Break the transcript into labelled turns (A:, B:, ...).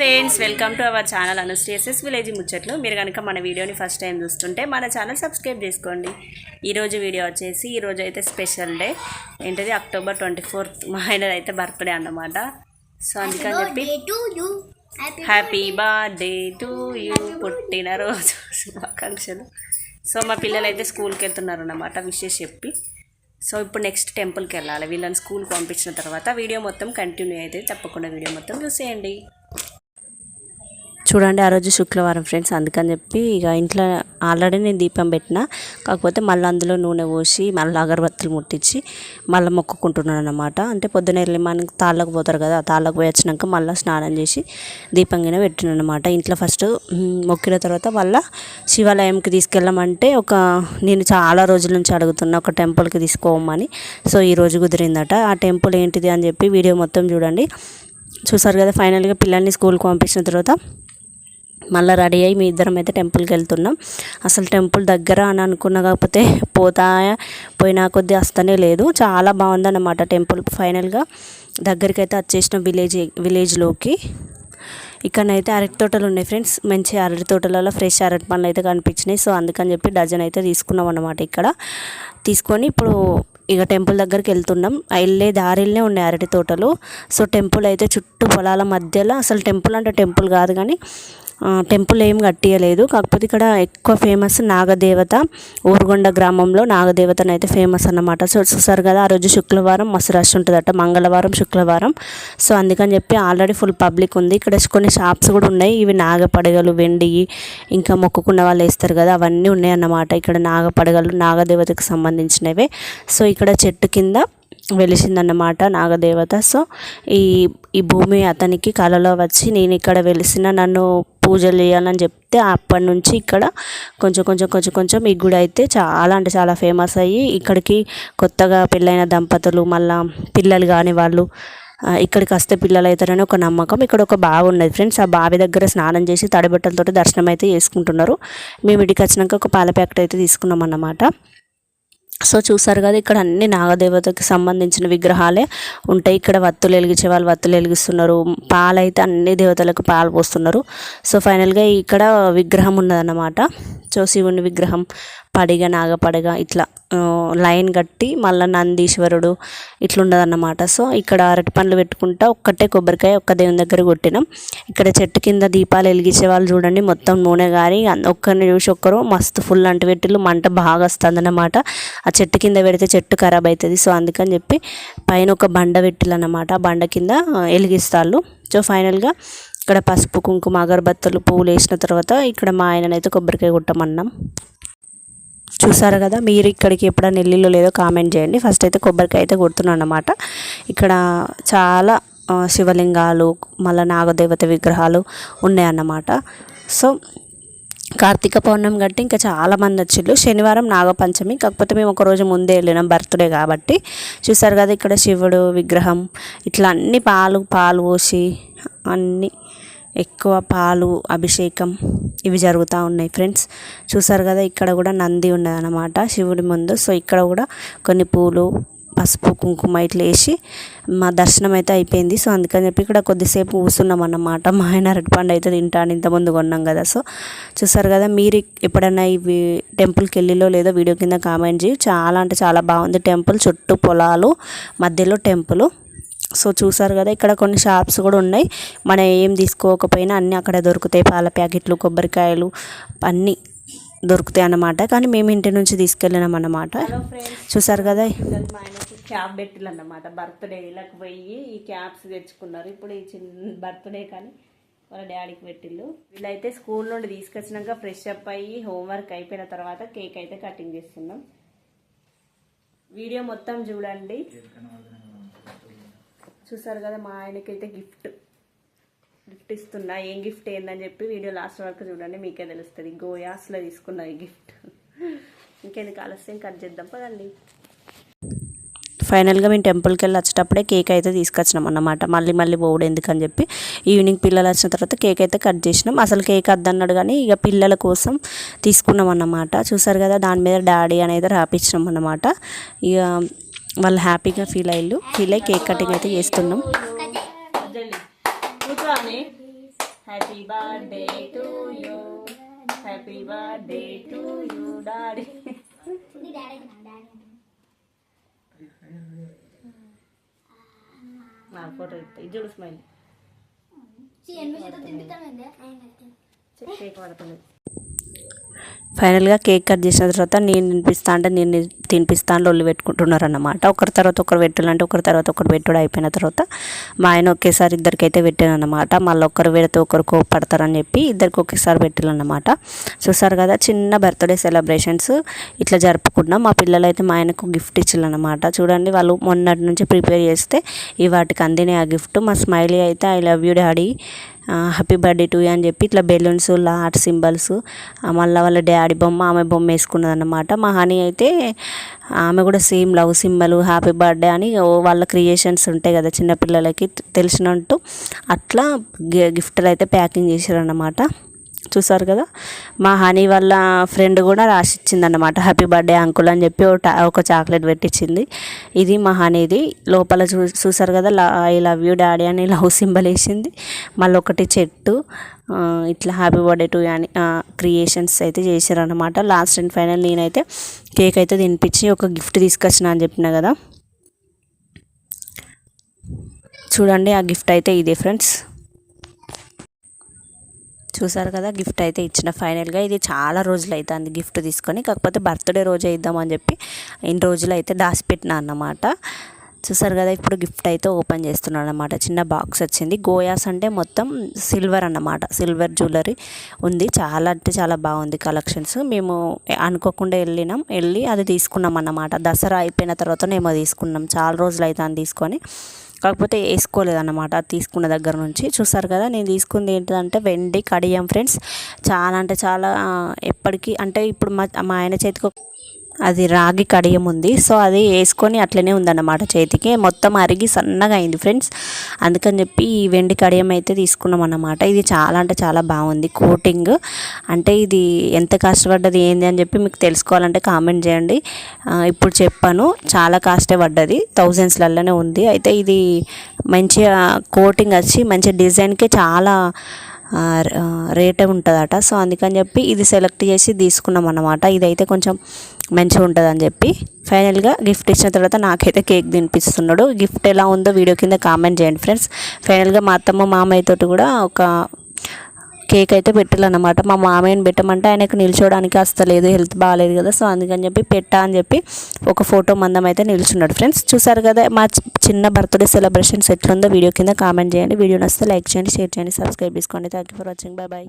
A: Friends welcome to our channel అనుస్టేసెస్ village ముచ్చట్లు. మీరు కనుక మన వీడియోని ఫస్ట్ టైం చూస్తుంటే మన ఛానల్ సబ్స్క్రైబ్ చేసుకోండి. ఈరోజు వీడియో వచ్చేసి ఈరోజు అయితే స్పెషల్ డే. ఏంటిది? October twenty fourth. మా ఆయన అయితే బర్త్డే అన్నమాట. సో అందుకని చెప్పి హ్యాపీ బర్త్డే టు యూ పుట్టినరోజు శుభాకాంక్షలు. సో మా పిల్లలు అయితే స్కూల్కి వెళ్తున్నారు అన్నమాట విషెస్ చెప్పి. సో ఇప్పుడు నెక్స్ట్ టెంపుల్కి వెళ్ళాలి. వీళ్ళని స్కూల్కి పంపించిన తర్వాత వీడియో మొత్తం కంటిన్యూ అయితే తప్పకుండా వీడియో మొత్తం చూసేయండి. చూడండి ఆ రోజు శుక్రవారం ఫ్రెండ్స్ అందుకని చెప్పి ఇక ఇంట్లో ఆల్రెడీ నేను దీపం పెట్టిన. కాకపోతే మళ్ళీ అందులో నూనె పోసి మళ్ళీ అగరబత్తులు ముట్టించి మళ్ళీ మొక్కుకుంటున్నాను అనమాట అంటే పొద్దున వెళ్ళి మనకి తాళ్ళకు పోతారు కదా తాళ్ళకు పోయి వచ్చినాక మళ్ళీ స్నానం చేసి దీపం గిన పెట్టినాను అనమాట ఇంట్లో ఫస్ట్ మొక్కిన తర్వాత మళ్ళీ శివాలయంకి తీసుకెళ్ళమంటే ఒక నేను చాలా రోజుల నుంచి అడుగుతున్నా ఒక టెంపుల్కి తీసుకోమని. సో ఈ రోజు కుదిరిందట. ఆ టెంపుల్ ఏంటిది అని చెప్పి వీడియో మొత్తం చూడండి. చూసారు కదా ఫైనల్గా పిల్లల్ని స్కూల్కి పంపించిన తర్వాత మళ్ళీ రెడీ అయ్యి మీ ఇద్దరం అయితే టెంపుల్కి వెళ్తున్నాం. అసలు టెంపుల్ దగ్గర అని అనుకున్నా కాకపోతే పోతా పోయినా కొద్దీ వస్తనే లేదు. చాలా బాగుందన్నమాట టెంపుల్ ఫైనల్గా. దగ్గరికి అయితే వచ్చేసిన విలేజ్ విలేజ్లోకి. ఇక్కడనైతే అరటి తోటలు ఉన్నాయి ఫ్రెండ్స్. మంచి అరటి తోటలలో ఫ్రెష్ అరటి పండ్లు అయితే కనిపించినాయి. సో అందుకని చెప్పి డజన్ అయితే తీసుకున్నాం అనమాట ఇక్కడ. తీసుకొని ఇప్పుడు ఇక టెంపుల్ దగ్గరికి వెళ్తున్నాం. వెళ్ళే దారిలోనే ఉన్నాయి అరటి తోటలు. సో టెంపుల్ అయితే చుట్టూ పొలాల మధ్యలో. అసలు టెంపుల్ అంటే టెంపుల్ కాదు కానీ టెంపుల్ ఏం కట్టియలేదు. కాకపోతే ఇక్కడ ఎక్కువ ఫేమస్ నాగదేవత ఊరుగొండ గ్రామంలో నాగదేవతను అయితే ఫేమస్ అన్నమాట. సో చూసారు కదా ఆ రోజు శుక్రవారం మస్తు రష్ ఉంటుందట. మంగళవారం శుక్రవారం సో అందుకని చెప్పి ఆల్రెడీ ఫుల్ పబ్లిక్ ఉంది. ఇక్కడ కొన్ని షాప్స్ కూడా ఉన్నాయి. ఇవి నాగపడగలు వెండి ఇంకా మొక్కుకున్న వాళ్ళు వేస్తారు కదా అవన్నీ ఉన్నాయి అన్నమాట. ఇక్కడ నాగపడగలు నాగదేవతకు సంబంధించినవే. సో ఇక్కడ చెట్టు కింద వెలిసిందన్నమాట నాగదేవత. సో ఈ ఈ భూమి అతనికి కలలో వచ్చి నేను ఇక్కడ వెలిసిన నన్ను పూజలు చేయాలని చెప్తే అప్పటి నుంచి ఇక్కడ కొంచెం కొంచెం కొంచెం కొంచెం ఈ గుడి అయితే చాలా అంటే చాలా ఫేమస్ అయ్యి ఇక్కడికి కొత్తగా పెళ్ళైన దంపతులు మళ్ళా పిల్లలు కాని వాళ్ళు ఇక్కడికి వస్తే పిల్లలు అవుతారని ఒక నమ్మకం. ఇక్కడ ఒక బావి ఉన్నది ఫ్రెండ్స్. ఆ బావి దగ్గర స్నానం చేసి తడిబట్టలతో దర్శనం అయితే చేసుకుంటున్నారు. మేము ఇటుకి వచ్చినాక ఒక పాల ప్యాకెట్ అయితే తీసుకున్నాం అన్నమాట సో చూసారు కదా ఇక్కడ అన్ని నాగదేవతకి సంబంధించిన విగ్రహాలే ఉంటాయి. ఇక్కడ వత్తులు వెలిగించే వాళ్ళు వత్తులు వెలిగిస్తున్నారు. పాలైతే అన్ని దేవతలకు పాలు పోస్తున్నారు. సో ఫైనల్గా ఇక్కడ విగ్రహం ఉన్నదన్నమాట. సో శివుని విగ్రహం పడిగ నాగపడగ ఇట్లా లైన్ కట్టి మళ్ళీ నందీశ్వరుడు ఇట్లుండదన్నమాట. సో ఇక్కడ అరటి పండ్లు పెట్టుకుంటా ఒక్కటే కొబ్బరికాయ ఒక్క దేవుని దగ్గర కొట్టినాం. ఇక్కడ చెట్టు కింద దీపాలు వెలిగించే వాళ్ళు చూడండి మొత్తం నూనె గారి ఒక్కరిని చూసి ఒక్కరు మస్తు ఫుల్ అంటు పెట్టిళ్ళు మంట బాగా వస్తుంది అన్నమాట ఆ చెట్టు కింద పెడితే చెట్టు ఖరాబ్ అవుతుంది సో అందుకని చెప్పి పైన ఒక బండ పెట్టిళ్ళు అన్నమాట ఆ బండ కింద ఆ, వెలిగిస్తాళ్ళు. సో ఫైనల్గా ఇక్కడ పసుపు కుంకుమ అగరబత్తులు పువ్వులు వేసిన తర్వాత ఇక్కడ మా ఆయననైతే కొబ్బరికాయ కొట్టమన్నాం. చూసారు కదా మీరు ఇక్కడికి ఎప్పుడైనా నెల్లిలో లేదో కామెంట్ చేయండి. ఫస్ట్ అయితే కొబ్బరికాయ అయితే కొడుతున్నాను అన్నమాట. ఇక్కడ చాలా శివలింగాలు మళ్ళీ నాగదేవత విగ్రహాలు ఉన్నాయన్నమాట సో కార్తీక పౌర్ణమి గట్టి ఇంకా చాలా మంది వచ్చిళ్ళు శనివారం నాగపంచమి కాకపోతే మేము ఒకరోజు ముందే వెళ్ళినాం బర్త్డే కాబట్టి. చూసారు కదా ఇక్కడ శివుడు విగ్రహం ఇట్లా అన్ని పాలు పాలు పోసి అన్నీ ఎక్కువ పాలు అభిషేకం ఇవి జరుగుతూ ఉన్నాయి ఫ్రెండ్స్. చూసారు కదా ఇక్కడ కూడా నంది ఉన్నదన్నమాట శివుడి ముందు. సో ఇక్కడ కూడా కొన్ని పూలు పసుపు కుంకుమ ఇట్లా వేసి మా దర్శనం అయితే అయిపోయింది. సో అందుకని చెప్పి ఇక్కడ కొద్దిసేపు కూర్చున్నాం అన్నమాట మా ఆయన అరటిపండు అయితే తింటాను ఇంతకుముందు కొన్నాం కదా. సో చూసారు కదా మీరు ఎప్పుడైనా ఇవి టెంపుల్కి వెళ్ళిలో లేదో వీడియో కింద కామెంట్ చేయి. చాలా అంటే చాలా బాగుంది టెంపుల్. చుట్టూ పొలాలు మధ్యలో టెంపుల్. సో చూసారు కదా ఇక్కడ కొన్ని షాప్స్ కూడా ఉన్నాయి. మనం ఏం తీసుకోకపోయినా అన్నీ అక్కడ దొరుకుతాయి. పాల ప్యాకెట్లు కొబ్బరికాయలు అన్నీ దొరుకుతాయి అన్నమాట. కానీ మేము ఇంటి నుంచి తీసుకెళ్ళినాం అన్నమాట. చూసారు కదా? మా ఆయనకి క్యాబ్ పెట్టిల్లు అన్నమాట బర్త్డే ఇలాకి పోయి ఈ క్యాబ్స్ తెచ్చుకున్నారు. ఇప్పుడు ఈ చిన్న బర్త్డే కానీ వాళ్ళ డాడీకి పెట్టిల్లు. వీళ్ళైతే స్కూల్ నుండి తీసుకొచ్చినాక ఫ్రెష్ అప్ అయ్యి హోంవర్క్ అయిపోయిన తర్వాత కేక్ అయితే కటింగ్ చేస్తున్నాం. వీడియో మొత్తం చూడండి. చూసారు కదా మా ఆయనకైతే గిఫ్ట్. గిఫ్ట్ ఇస్తున్నా. ఏం గిఫ్ట్ ఏందని చెప్పి వీడియో లాస్ట్ వరకు చూడండి మీకే తెలుస్తుంది. గోయాస్లో తీసుకున్నా ఈ గిఫ్ట్. ఇంకెందుకు ఆలస్యం? కట్ చేద్దాం. పదండి. ఫైనల్గా మేము టెంపుల్కి వెళ్ళి వచ్చేటప్పుడే కేక్ అయితే తీసుకొచ్చినాం అన్నమాట. మళ్ళీ మళ్ళీ పోవడం ఎందుకని చెప్పి ఈవినింగ్ పిల్లలు వచ్చిన తర్వాత కేక్ అయితే కట్ చేసినాం. అసలు కేక్ వద్దన్నాడు కానీ ఇక పిల్లల కోసం తీసుకున్నాం అన్నమాట. చూసారు కదా దాని మీద డాడీ అనేది రాపించినాం అన్నమాట. ఇక వాళ్ళు హ్యాపీగా ఫీల్ అయ్యారు. ఫీల్ అయ్యి కేక్ కటింగ్ అయితే చేస్తున్నాం. Happy birthday to you. Happy birthday to you daddy. నా ఫోటో ఇది చూడు స్మైల్. కేక్ పడుతుంది ఫైనల్గా కేక్ కట్ చేసిన తర్వాత నేను తినిపిస్తా అంటే నేను తినిపిస్తా అని లొల్లి పెట్టుకుంటున్నారు అన్నమాట ఒకరి తర్వాత ఒకరు పెట్టాలంటే ఒకరి తర్వాత ఒకరు పెట్టుడు అయిపోయిన తర్వాత మా ఆయన ఒకేసారి ఇద్దరికైతే పెట్టాను అనమాట మళ్ళీ ఒకరు పెడితే ఒకరు కోపడతారని చెప్పి ఇద్దరికి ఒకేసారి పెట్టాలన్నమాట చూసారు కదా చిన్న బర్త్డే సెలబ్రేషన్స్ ఇట్లా జరుపుకున్నాం మా పిల్లలు అయితే మా ఆయనకు గిఫ్ట్ ఇచ్చారనమాట చూడండి వాళ్ళు మొన్నటి నుంచి ప్రిపేర్ చేస్తే ఈ వాటికి అందినాయి ఆ గిఫ్ట్. మా స్మైలీ అయితే I love you daddy. Happy birthday to అని చెప్పి ఇట్లా బెలూన్స్ లాట్ సింబల్స్ మళ్ళీ వాళ్ళ డాడీ బొమ్మ ఆమె బొమ్మ వేసుకున్నది అనమాట మా హనీ అయితే ఆమె కూడా same love symbol happy birthday అని వాళ్ళ క్రియేషన్స్ ఉంటాయి కదా చిన్నపిల్లలకి తెలిసినట్టు అట్లా గిఫ్ట్లు అయితే ప్యాకింగ్ చేశారన్నమాట. చూసారు కదా? మా హనీ వాళ్ళ ఫ్రెండ్ కూడా రాసిచ్చింది అనమాట హ్యాపీ బర్త్డే అంకుల్ అని చెప్పి ఒక ఒక చాక్లెట్ పెట్టించింది ఇది మా హనీది. లోపల చూ చూసారు కదా? ఐ లవ్ యూ డాడీ అని లవ్ సింబల్ వేసింది. మళ్ళీ ఒకటి చెట్టు ఇట్లా హ్యాపీ బర్త్డే టు అని క్రియేషన్స్ అయితే చేశారనమాట లాస్ట్ అండ్ ఫైనల్ నేనైతే కేక్ అయితే తినిపించి ఒక గిఫ్ట్ తీసుకొచ్చిన అని చెప్పిన కదా? చూడండి ఆ గిఫ్ట్ అయితే ఇదే ఫ్రెండ్స్ చూసారు కదా గిఫ్ట్ అయితే ఇచ్చిన ఫైనల్గా. ఇది చాలా రోజులు అవుతుంది గిఫ్ట్ తీసుకొని. కాకపోతే బర్త్డే రోజు ఇద్దామని చెప్పి ఇన్ని రోజులు అయితే దాచిపెట్టినా అన్నమాట. చూసారు కదా ఇప్పుడు గిఫ్ట్ అయితే ఓపెన్ చేస్తున్నాను అనమాట చిన్న బాక్స్ వచ్చింది. గోయాస్ అంటే మొత్తం సిల్వర్ అన్నమాట. సిల్వర్ జ్యువెలరీ ఉంది. చాలా అంటే చాలా బాగుంది కలెక్షన్స్. మేము అనుకోకుండా వెళ్ళినాం. వెళ్ళి అది తీసుకున్నాం అన్నమాట. దసరా అయిపోయిన తర్వాతనేమో తీసుకున్నాం. చాలా రోజులు అవుతుంది తీసుకొని. కాకపోతే వేసుకోలేదన్నమాట. అది తీసుకున్న దగ్గర నుంచి. చూసారు కదా నేను తీసుకుంది ఏంటంటే వెండి కడియం ఫ్రెండ్స్. చాలా అంటే చాలా ఎప్పటికీ అంటే ఇప్పుడు మా మా ఆయన చేతికి అది రాగి కడియం ఉంది. సో అది వేసుకొని అట్లనే ఉందన్నమాట చేతికి. మొత్తం అరిగి సన్నగా అయింది ఫ్రెండ్స్. అందుకని చెప్పి ఈ వెండి కడియం అయితే తీసుకున్నాం అన్నమాట. ఇది చాలా అంటే చాలా బాగుంది కోటింగ్. అంటే ఇది ఎంత కష్టపడ్డది ఏంది అని చెప్పి మీకు తెలుసుకోవాలంటే కామెంట్ చేయండి. ఇప్పుడు చెప్పాను చాలా కాస్టే పడ్డది. థౌజండ్స్లలోనే ఉంది. అయితే ఇది మంచిగా కోటింగ్ వచ్చి మంచి డిజైన్కే చాలా రేట్ ఉంటుందట. సో అందుకని చెప్పి ఇది సెలెక్ట్ చేసి తీసుకున్నాం అనమాట ఇదైతే కొంచెం మంచిగా ఉంటుంది అని చెప్పి ఫైనల్గా గిఫ్ట్ ఇచ్చిన తర్వాత నాకైతే కేక్ తినిపిస్తున్నాడు. గిఫ్ట్ ఎలా ఉందో వీడియో కింద కామెంట్ చేయండి ఫ్రెండ్స్. ఫైనల్గా మా అత్తమ్మ మామయ్య తోటి కూడా ఒక కేక్ అయితే పెట్టాలన్నమాట. మా మామయ్యని పెట్టమంటే ఆయనకు నిల్చోడానికి అస్తలేదు హెల్త్ బాగాలేదు కదా. సో అందుకని చెప్పి పెట్టా అని చెప్పి ఒక ఫోటో మందం అయితే నిల్చున్నాడు. ఫ్రెండ్స్ చూసారు కదా మా చిన్న బర్త్డే సెలబ్రేషన్స్ ఎట్లుందో వీడియో కింద కామెంట్ చేయండి. వీడియో నచ్చితే లైక్ చేయండి షేర్ చేయండి సబ్స్క్రైబ్ చేసుకోండి. Thank you for watching bye bye